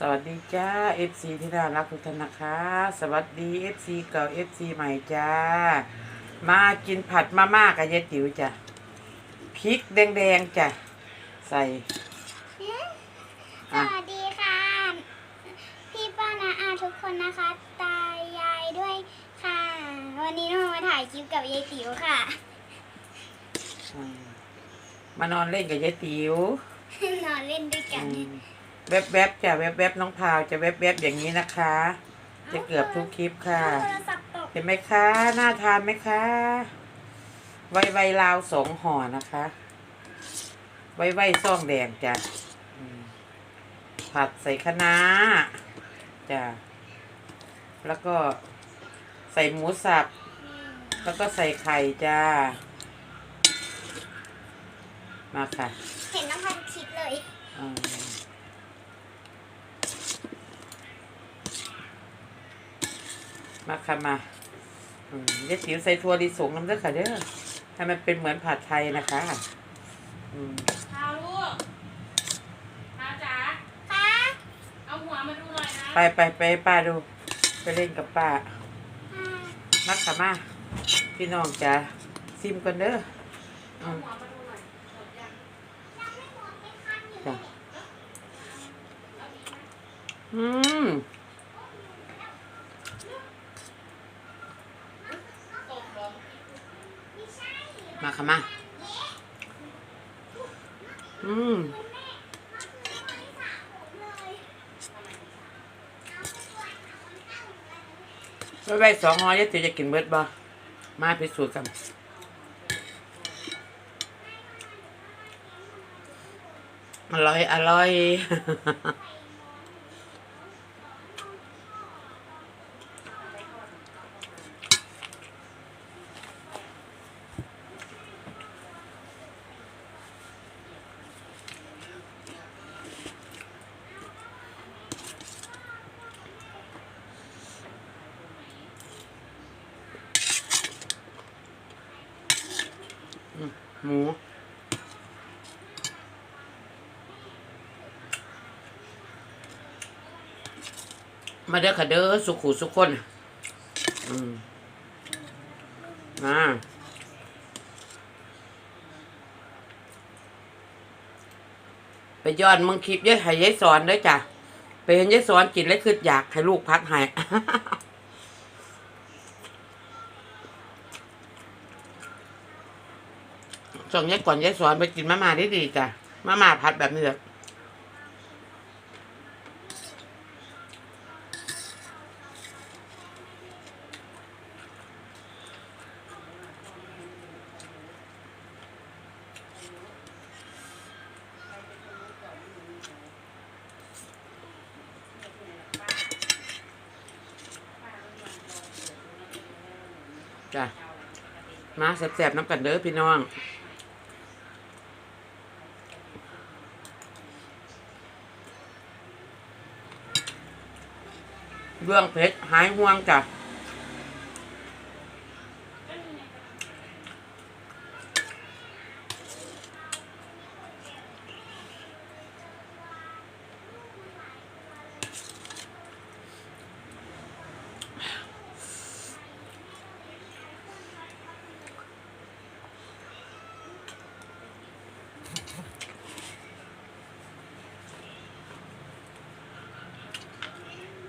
สวัสดีจ้า FC ที่น่ารักทุกท่านนะคะ สวัสดี FC เก่า FC ใหม่จ้า มากินผัดมาม่ากับยายติ๋วจ้ะพริกแดงๆจ้ะใส่สอะวัสดีค่ะ พี่ป้านาอาทุกคนนะคะ ตายายด้วยค่ะ วันนี้เรามาถ่ายคลิปกับยายติ๋วค่ะอืมมานอนเล่นกับยายติ๋วนอนเล่นด้วยกัน อืม แวบๆจ้ะแวบๆน้องพาวจะแวบๆอย่างนี้นะคะ จะเกือบทุกคลิปค่ะ โทรศัพท์ตกเห็นไหมคะน่าทานไหมคะไวไวลาวสองห่อนะคะ ไวไวซ่องแดงจ้ะอืมผัดใส่คะน้าจ้ะแล้วก็ใส่หมูสับ แล้วก็ใส่ไข่จ้า มาค่ะเห็นน้องพันคิดเลย อืม มาค่ะมาอืมเดี๋ยวติ๋วใส่ถั่วลิสงน้ำเด้อค่ะเด้อให้มันเป็นเหมือนผัดไทยนะคะอืมพาวลูกพาวจ๋าค่ะเอาหัวมาดูหน่อยนะ ไปไปไปป้าดู ไปเล่นกับป้าอ่ามาค่ะมาพี่น้องจ้าซิมกันเด้ออืเอามหัวมาดูหน่อยหมดยังยังไม่หมดไม่คันอยู่จ้ะอืม ตกเหรอ ไม่ใช่ มาค่ะมาอืมไว้ไว้สองห่อเดี๋ยวติ๋วจะกินเบิดบ่มาพิสูจน์กันอร่อย อร่อย หมู มาเด้อค่ะเด้อสุขุสุขคน อืมมาไปย้อนมึงคลิปยายให้ยายสอนด้อจ้ะไปเห็นยายสอนกินแล้วคืออยากให้ลูกพักให้ ส่งยายก่อนยายสอนไปกินมาม่าได้ดีจ้ะมาม่าผัดแบบนี้เลยจ้ะมาแสบๆน้ำกันเด้อพี่น้อง เรื่องเพชรหายห่วงจ้ะ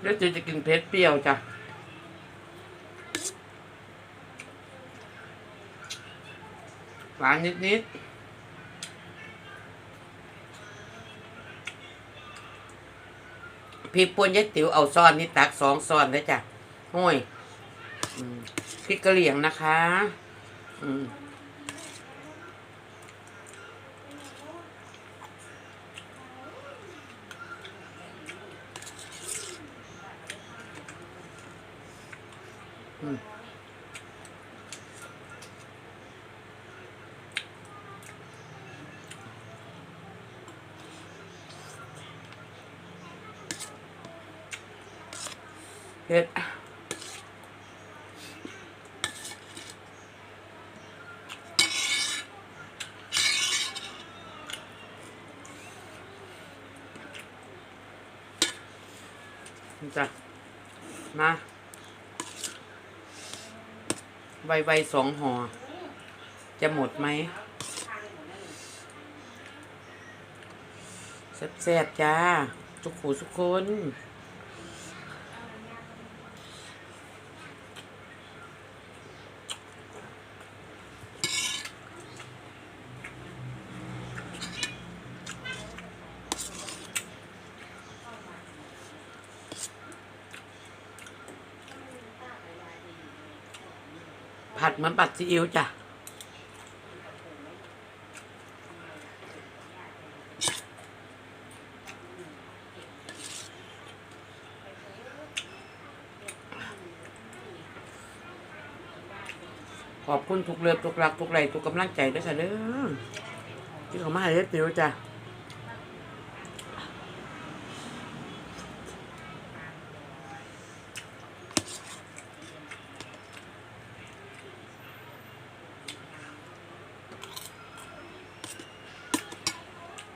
เดี๋ยวจะจะกินเพชรเปรี้ยวจ้ะหวานนิดๆพริกป่นยายติ๋วเอาซ่อนนี่ตักสองซ่อนได้จ้ะห้ยพริกกะเหรี่ยงนะคะ อืม เผ็ดจ้ะมา ไวๆสองห่อ จะหมดไหมแซ่บๆจ้า ทุกขู่ทุกคน ผัดมือนผัดซีอิ๊วจ้ะขอบคุณทุกเลือทุกรักทุกไรทุกกำลังใจด้วยค่ะเด้อที่เขามาให้เฮ็ดติวจ้ะ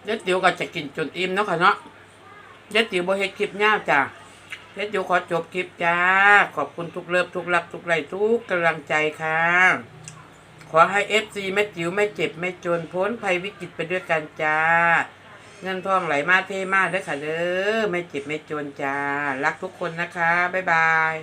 เด็ดติวก็จะกินจนอิ่มเนาะค่ะเนาะเด็ดติวบ่เฮ็ดคลิปยาวจ้ะเด็ดติวขอจบคลิปจ้า ขอบคุณทุกเลิฟทุกรักทุกไรทุกกำลังใจค่ะ ขอให้เอฟซีแม่จิ๋วไม่เจ็บไม่จนพ้นภัยวิกฤตไปด้วยกันจ้า เงินทองไหลมาเทมาเด้อค่ะเด้อไม่เจ็บไม่จนจ้า รักทุกคนนะคะ บ๊ายบาย